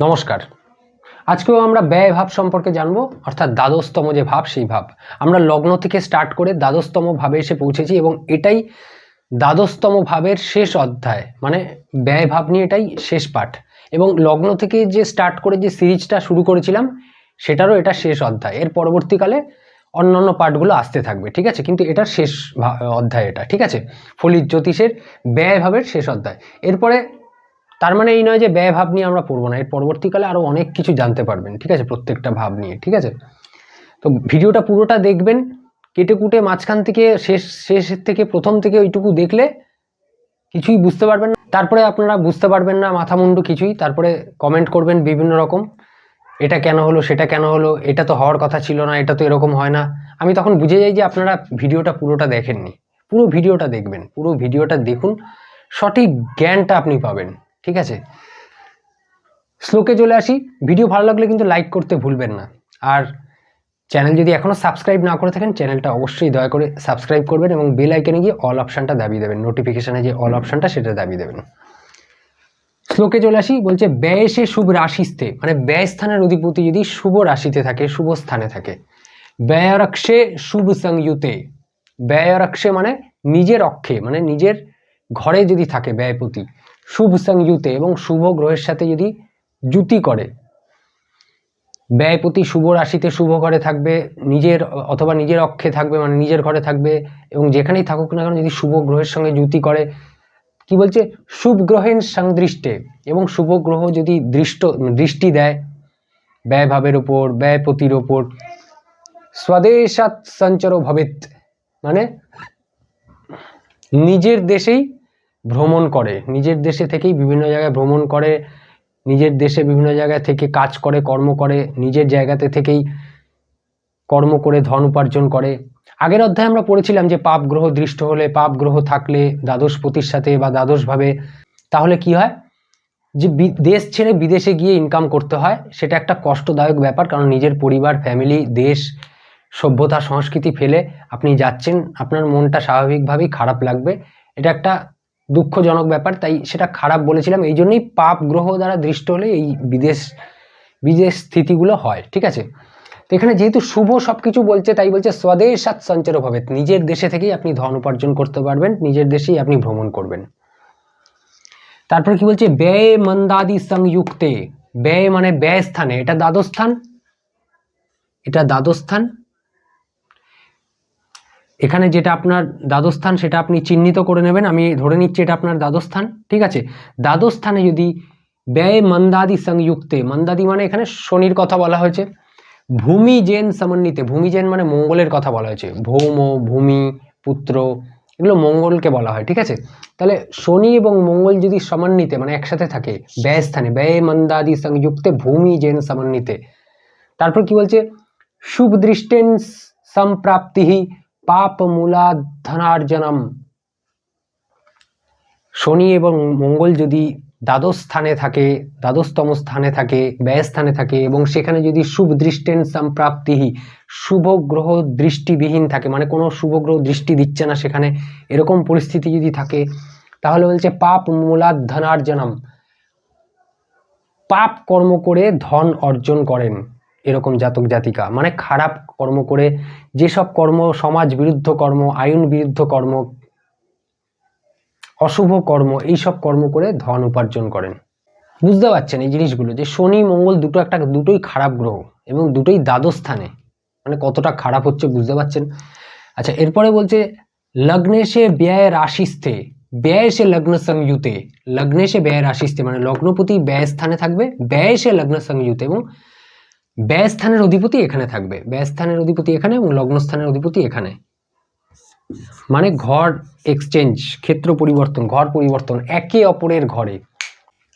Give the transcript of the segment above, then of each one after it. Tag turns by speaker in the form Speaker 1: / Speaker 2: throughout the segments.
Speaker 1: নমস্কার। আজকেও আমরা ব্যয় ভাব সম্পর্কে জানব, অর্থাৎ দ্বাদশতম যে ভাব, সেই ভাব। আমরা লগ্ন থেকে স্টার্ট করে দ্বাদশতম ভাবে এসে পৌঁছেছি এবং এটাই দ্বাদশতম ভাবের শেষ অধ্যায় মানে ব্যয় ভাব নিয়ে এটাই শেষ পাঠ। এবং লগ্ন থেকে যে স্টার্ট করে যে সিরিজটা শুরু করেছিলাম, সেটারও এটা শেষ অধ্যায়। এর পরবর্তীকালে অন্যান্য পাঠগুলো আসতে থাকবে, ঠিক আছে? কিন্তু এটার শেষ অধ্যায় এটা, ঠিক আছে? ফলিত জ্যোতিষের ব্যয় ভাবের শেষ অধ্যায়। এরপরে তার মানে এই নয় যে ব্যয় ভাব নিয়ে আমরা পড়ব না। এর পরবর্তীকালে আরও অনেক কিছু জানতে পারবেন, ঠিক আছে? প্রত্যেকটা ভাব নিয়ে, ঠিক আছে? তো ভিডিওটা পুরোটা দেখবেন, কেটে কুটে মাঝখান থেকে শেষ শেষের থেকে প্রথম থেকে ওইটুকু দেখলে কিছুই বুঝতে পারবেন না। তারপরে আপনারা বুঝতে পারবেন না মাথা মুন্ডু কিছুই, তারপরে কমেন্ট করবেন বিভিন্ন রকম, এটা কেন হলো, সেটা কেন হলো, এটা তো হওয়ার কথা ছিল না, এটা তো এরকম হয় না। আমি তখন বুঝে যাই যে আপনারা ভিডিওটা পুরোটা দেখেননি। পুরো ভিডিওটা দেখবেন, পুরো ভিডিওটা দেখুন, সঠিক জ্ঞানটা আপনি পাবেন। ঠিক আছে? শ্লোকে চলে আসি। ভিডিও ভালো লাগলে কিন্তু লাইক করতে ভুলবেন না। আর চ্যানেল যদি এখনও সাবস্ক্রাইব না করে থাকেন চ্যানেলটা অবশ্যই দয়া করে সাবস্ক্রাইব করবেন এবং বেল আইকনে গিয়ে অল অপশানটা দাবিয়ে দেবেন। নোটিফিকেশানে যে অল অপশানটা সেটা দাবি দেবেন। শ্লোকে চলে আসি, বলছে, ব্যয় সে শুভ রাশিস্তে মানে ব্যয় স্থানের অধিপতি যদি শুভ রাশিতে থাকে, শুভ স্থানে থাকে। ব্যয়রক্ষে শুভ সংযুতে। ব্যয়রক্ষে মানে নিজের অক্ষে মানে নিজের ঘরে যদি থাকে ব্যয়পতি। শুভ সংযুতে এবং শুভ গ্রহের সাথে যদি জুতি করে ব্যয়পতি শুভ রাশিতে শুভ ঘরে থাকবে, নিজের, অথবা নিজের অক্ষে থাকবে মানে নিজের ঘরে থাকবে এবং যেখানেই থাকুক না কেন যদি শুভ গ্রহের সঙ্গে জুতি করে, কি বলছে? শুভ গ্রহের সংদৃষ্টে এবং শুভ গ্রহ যদি দৃষ্ট, দৃষ্টি দেয় ব্যয়ভাবের ওপর ব্যয়পতির ওপর স্বদেশাৎ সঞ্চর ভবেত মানে নিজের দেশেই ভ্রমণ করে। নিজের দেশে থেকেই বিভিন্ন জায়গায় ভ্রমণ করে, নিজের দেশে বিভিন্ন জায়গা থেকে কাজ করে, কর্ম করে, নিজের জায়গাতে থেকেই কর্ম করে, ধন উপার্জন করে। আগের অধ্যায়ে আমরা পড়েছিলাম যে পাপ গ্রহ দৃষ্ট হলে পাপ গ্রহ থাকলে দ্বাদশ দ্বাদশপতির সাথে বা দ্বাদশভাবে তাহলে কি হয়? যে দেশ ছেড়ে বিদেশে গিয়ে ইনকাম করতে হয়, সেটা একটা কষ্টদায়ক ব্যাপার কারণ নিজের পরিবার ফ্যামিলি দেশ, সভ্যতা, সংস্কৃতি ফেলে আপনি যাচ্ছেন, আপনার মনটা স্বাভাবিকভাবেই খারাপ লাগবে। এটা একটা দুঃখজনক ব্যাপার, তাই সেটা খারাপ বলেছিলাম। এই জন্যই পাপ গ্রহ দ্বারা দৃষ্ট হলে এই বিদেশ বিদেশ স্থিতিগুলো হয়, ঠিক আছে? তো এখানে যেহেতু শুভ সব কিছু বলছে, তাই বলছে স্বদেশাৎ সঞ্চর ভাবে নিজের দেশে থেকেই আপনি ধন উপার্জন করতে পারবেন, নিজের দেশেই আপনি ভ্রমণ করবেন। তারপর কি বলছে? ব্যয় মন্দাদি সংযুক্তে। ব্যয় মানে ব্যয় স্থানে। এটা দ্বাদশ স্থান? এটা দ্বাদশ স্থান? এখানে যেটা আপনার দ্বাদস্থান, সেটা আপনি চিহ্নিত করে নেবেন। আমি ধরে নিচ্ছি এটা আপনার দ্বাদস্থান, ঠিক আছে? দ্বাদশ স্থানে যদি ব্যয় মন্দাদি সংযুক্তে, মন্দাদি মানে এখানে শনির কথা বলা হয়েছে। ভূমি জেন সমন্বিতে, ভূমি জেন মানে মঙ্গলের কথা বলা হয়েছে। ভৌম, ভূমি, পুত্র, এগুলো মঙ্গলকে বলা হয়, ঠিক আছে? তাহলে শনি এবং মঙ্গল যদি সমন্বিতে মানে একসাথে থাকে ব্যয় স্থানে ব্যয় মন্দাদি সংযুক্তে, ভূমি জেন সমন্বিতে, তারপর কি বলছে? শুভ দৃষ্টেন সম্প্রাপ্তি পাপ মূলাধনার্জনম শনি এবং মঙ্গল যদি দ্বাদশ স্থানে থাকে, দ্বাদশতম স্থানে থাকে, ব্যয় স্থানে থাকে এবং সেখানে যদি শুভ দৃষ্টেন সম্প্রাপ্তি, শুভ গ্রহ দৃষ্টিবিহীন থাকে মানে কোনো শুভ গ্রহ দৃষ্টি দিচ্ছে না সেখানে, এরকম পরিস্থিতি যদি থাকে, তাহলে বলছে পাপ মূলাধনার্জনম পাপ কর্ম করে ধন অর্জন করেন। এরকম জাতক, জাতিকা। মানে খারাপ কর্ম করে যেসব কর্ম, সমাজ বিরুদ্ধ কর্ম, আইন বিরুদ্ধ কর্ম, অশুভ কর্ম, এইসব কর্ম করে ধন উপার্জন করেন। বুঝতে পারছেন এই জিনিসগুলো যে শনি, মঙ্গল দুটো একটা, দুটোই খারাপ গ্রহ এবং দুটোই দ্বাদশ স্থানে। মানে কতটা খারাপ হচ্ছে বুঝতে পারছেন? আচ্ছা এরপরে বলছে, লগ্নে সে ব্যয় রাশিস্থে। ব্যয় সে লগ্ন সংযুতে লগ্নে সে ব্যয় রাশিস্থে মানে লগ্নপতি ব্যয় স্থানে থাকবে, ব্যয় সে লগ্ন সংযুতে এবং ব্যয় স্থানের অধিপতি এখানে থাকবে। ব্যয় স্থানের অধিপতি এখানে এবং লগ্ন স্থানের অধিপতি এখানে। মানে ঘর এক্সচেঞ্জ ক্ষেত্র পরিবর্তন, ঘর পরিবর্তন, একে অপরের ঘরে।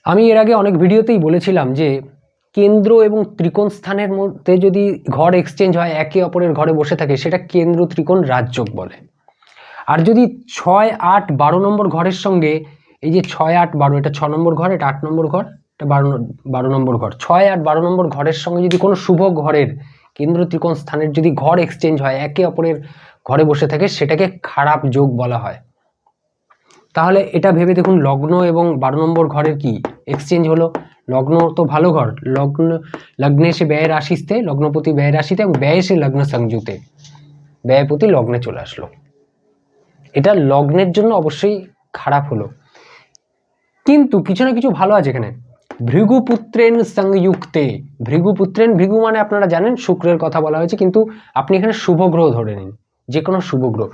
Speaker 1: আমি এর আগে অনেক ভিডিওতেই বলেছিলাম যে, কেন্দ্র এবং ত্রিকোণ স্থানের মধ্যে যদি ঘর এক্সচেঞ্জ হয়, একে অপরের ঘরে বসে থাকে, সেটা কেন্দ্র ত্রিকোণ রাজযোগ বলে। আর যদি ছয় আট বারো নম্বর ঘরের সঙ্গে, এই যে ছয় আট বারো, এটা ছ নম্বর ঘর, এটা আট নম্বর ঘর এটা বারো বারো নম্বর ঘর। ছয় আট বারো নম্বর ঘরের সঙ্গে যদি কোনো শুভ ঘরের কেন্দ্র ত্রিকোণ স্থানের যদি ঘর এক্সচেঞ্জ হয়, একে অপরের ঘরে বসে থাকে, সেটাকে খারাপ যোগ বলা হয়। তাহলে এটা ভেবে দেখুন, লগ্ন এবং বারো নম্বর ঘরের কি? এক্সচেঞ্জ হলো, লগ্ন তো ভালো ঘর, লগ্ন, লগ্নে সে ব্যয় রাশিতে লগ্নপতি ব্যয় রাশিতে এবং ব্যয় সে লগ্ন সংযুতে। ব্যয়পতি লগ্নে চলে আসলো। এটা লগ্নের জন্য অবশ্যই খারাপ হলো। কিন্তু কিছু না কিছু ভালো আছে এখানে। ভৃগুপুত্রেন সংযুক্তে। ভৃগুপুত্রেন ভৃগু মানে আপনারা জানেন, শুক্রের কথা বলা হয়েছে, কিন্তু আপনি এখানে শুভ গ্রহ ধরে নিন যে কোনো শুভ গ্রহ।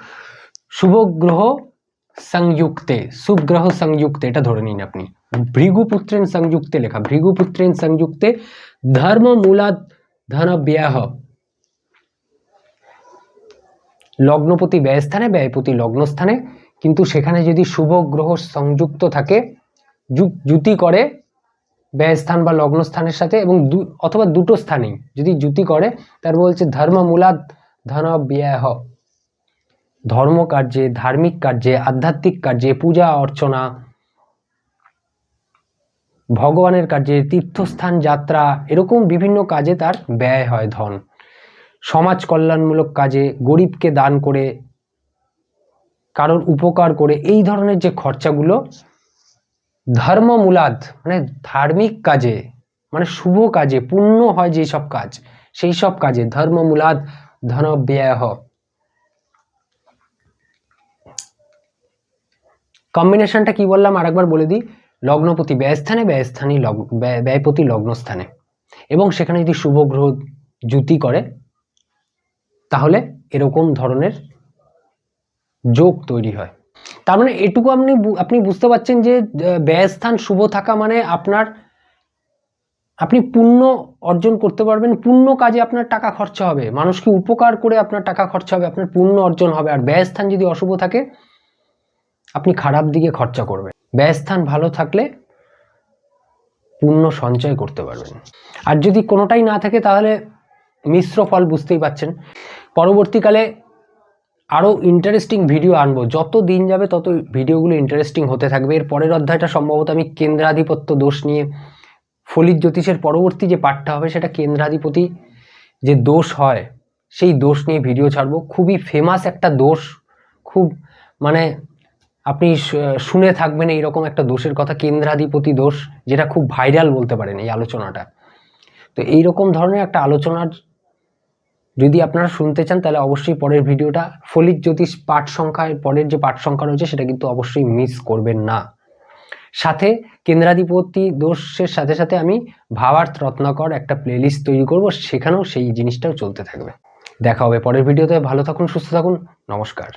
Speaker 1: শুভ গ্রহ সংযুক্তে, শুভ গ্রহ সংযুক্তে, এটা ধরে নিন আপনি। ভৃগুপুত্রেন সংযুক্তে লেখা ভৃগুপুত্রেন সংযুক্তে ধর্ম মূলাদ ধন লগ্নপতি ব্যয়স্থানে, ব্যয়পতি লগ্নস্থানে, কিন্তু সেখানে যদি শুভ গ্রহ সংযুক্ত থাকে যুতি করে ব্যয়স্থান বা লগ্নস্থানের সাথে এবং দু- অথবা দুটো স্থানেই, যদি যুতি করে, তার বলছে ধর্ম মূলাদ ধন ব্যয়। ধর্ম কার্যে, ধার্মিক কার্যে, আধ্যাত্মিক কার্যে, পূজা, অর্চনা, ভগবানের কাজে তীর্থস্থান, যাত্রা, এরকম বিভিন্ন কাজে তার ব্যয় হয় ধন। সমাজ কল্যাণমূলক কাজে, গরিবকে দান করে, কারোর উপকার করে, এই ধরনের যে খরচাগুলো ধর্মমূলাদ মানে ধার্মিক কাজে মানে শুভ কাজে পুণ্য হয় যেই সব কাজ, সেই সব কাজে ধর্মমূলাদ ধন ব্যয়। কম্বিনেশনটা কি বললাম? আরেকবার বলে দিই। লগ্নপতি ব্যয়স্থানে, ব্যয়স্থানী ব্যয়পতি লগ্নস্থানে। এবং সেখানে যদি শুভ গ্রহ জুতি করে, তাহলে এরকম ধরনের যোগ তৈরি হয়। তার মানে এটুকু আপনি আপনি বুঝতে পারছেন যে ব্যয়স্থান শুভ থাকা মানে আপনার, আপনি পুণ্য অর্জন করতে পারবেন, পুণ্য কাজে আপনার টাকা খরচা হবে। মানুষকে উপকার করে আপনার টাকা খরচা হবে, আপনার পুণ্য অর্জন হবে। আর ব্যয়স্থান যদি অশুভ থাকে, আপনি খারাপ দিকে খরচা করবেন। ব্যয়স্থান ভালো থাকলে পুণ্য সঞ্চয় করতে পারবেন। আর যদি কোনোটাই না থাকে, তাহলে মিশ্র ফল বুঝতেই পাচ্ছেন পরবর্তীকালে আরও ইন্টারেস্টিং ভিডিও আনব। যত দিন যাবে, তত ভিডিওগুলো ইন্টারেস্টিং হতে থাকবে। এর পরের অধ্যায়টা সম্ভবত আমি কেন্দ্রাধিপত্য দোষ নিয়ে, ফলিত জ্যোতিষের পরবর্তী যে পাঠটা হবে, সেটা কেন্দ্রাধিপতি যে দোষ হয়, সেই দোষ নিয়ে ভিডিও ছাড়বো। খুবই ফেমাস একটা দোষ। খুব মানে আপনি শুনে থাকবেন এইরকম একটা দোষের কথা, কেন্দ্রাধিপতি দোষ, যেটা খুব ভাইরাল বলতে পারেন এই আলোচনাটা। তো এইরকম ধরনের একটা আলোচনার যদি আপনারা শুনতে চান, তাহলে অবশ্যই পরের ভিডিওটা ফলিক জ্যোতিষ পাঠ সংখ্যায়, পরের যে পাঠ সংখ্যা রয়েছে, সেটা কিন্তু অবশ্যই মিস করবেন না। সাথে কেন্দ্রাধিপতি দোষের সাথে সাথে আমি ভাবার্থ রত্নাকর একটা প্লেলিস্ট তৈরি করব, সেখানেও সেই জিনিসটাও চলতে থাকবে। দেখা হবে পরের ভিডিওতে। ভালো থাকুন, সুস্থ থাকুন। নমস্কার।